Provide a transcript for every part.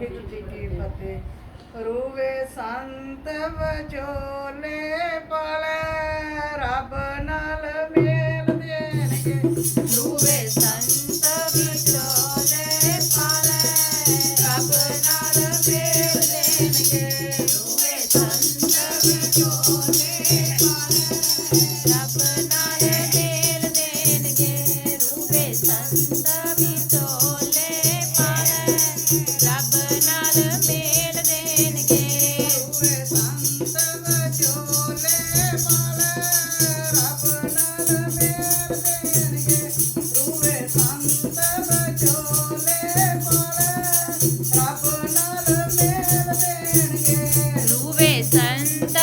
ਵਾਹਿਗੁਰੂ ਕੀ ਫਤਿਹ? ਰੂਵੇ ਸੰਤ ਵਚੋਲੇ play ਰੱਬ ਨਾਲ ਮੇਲ ਦੇਣਗੇ। ਰੂਵੇ ਸੰਤ રૂવે સંત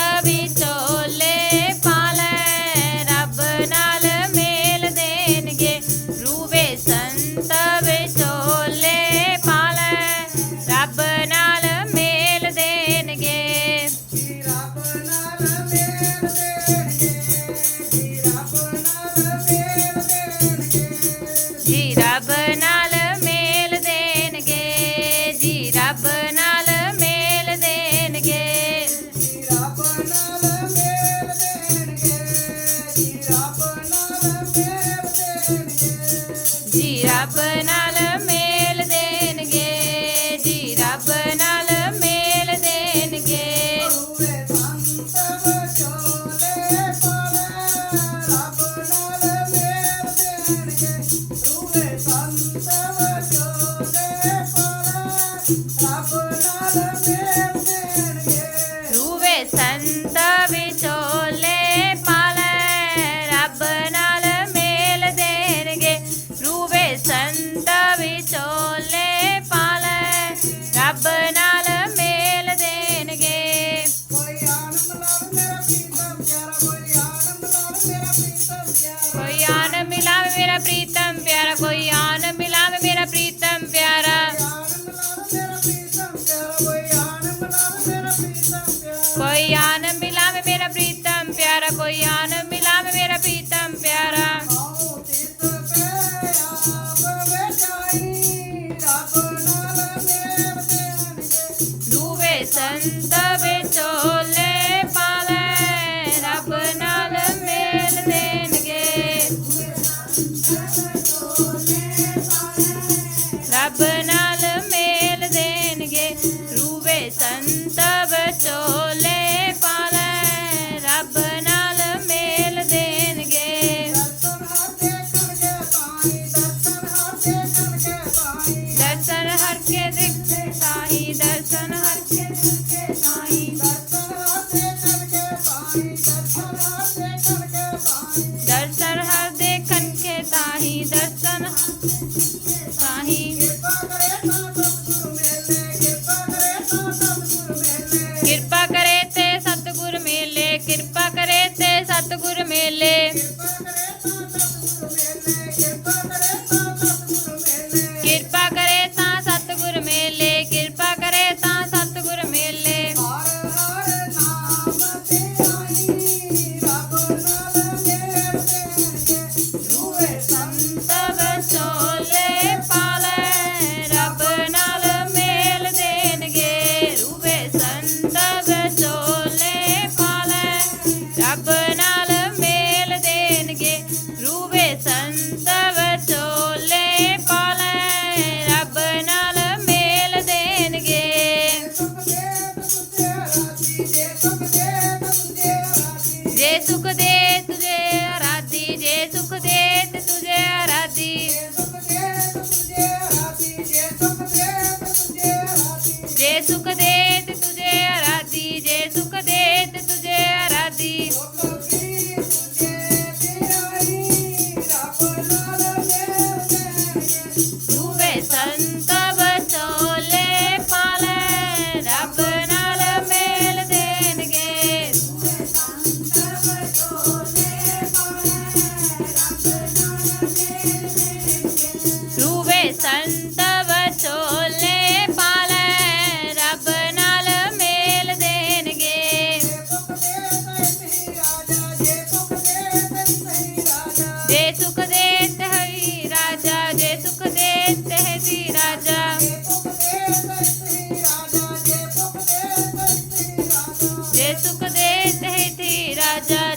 ਜੀ ਰੱਬ ਨਾਲ ਮੇਲ ਦੇਣਗੇ ਜੀ ਰੱਬ ਨਾਲ ਮੇਲ ਦੇਣਗੇ। ਪੂਰੇ ਸੰਤ ਵਚੋਲੇ 可以啊 ਰੱਬ ਨਾਲ नाही da.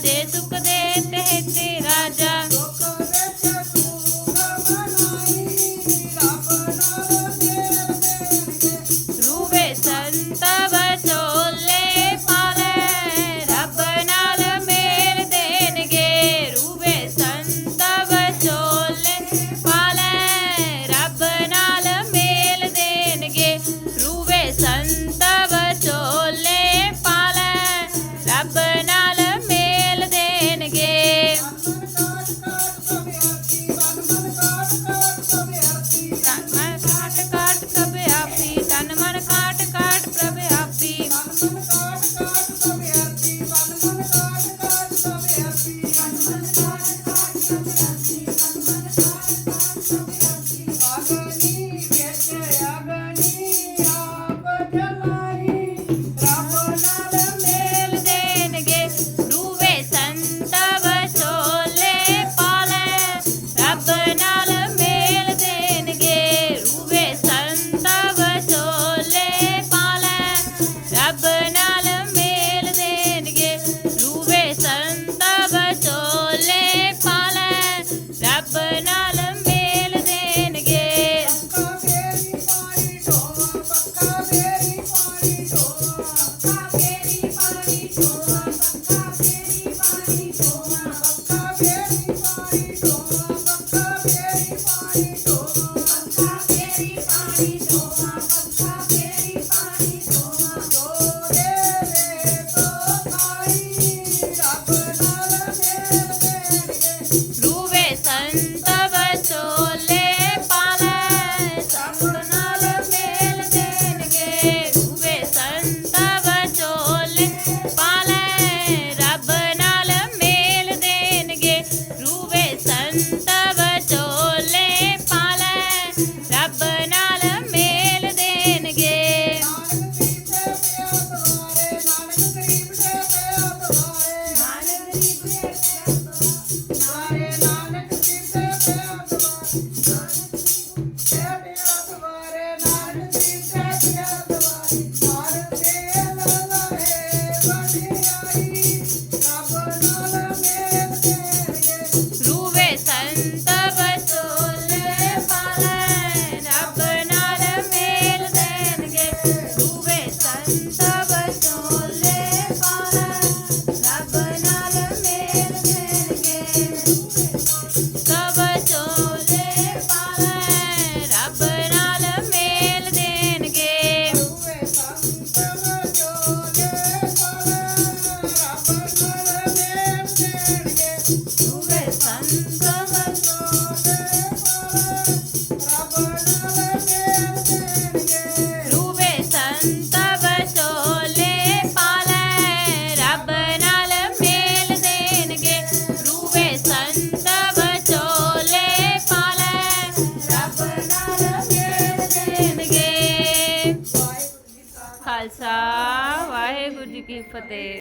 ਕੀ ਫਤਿਹ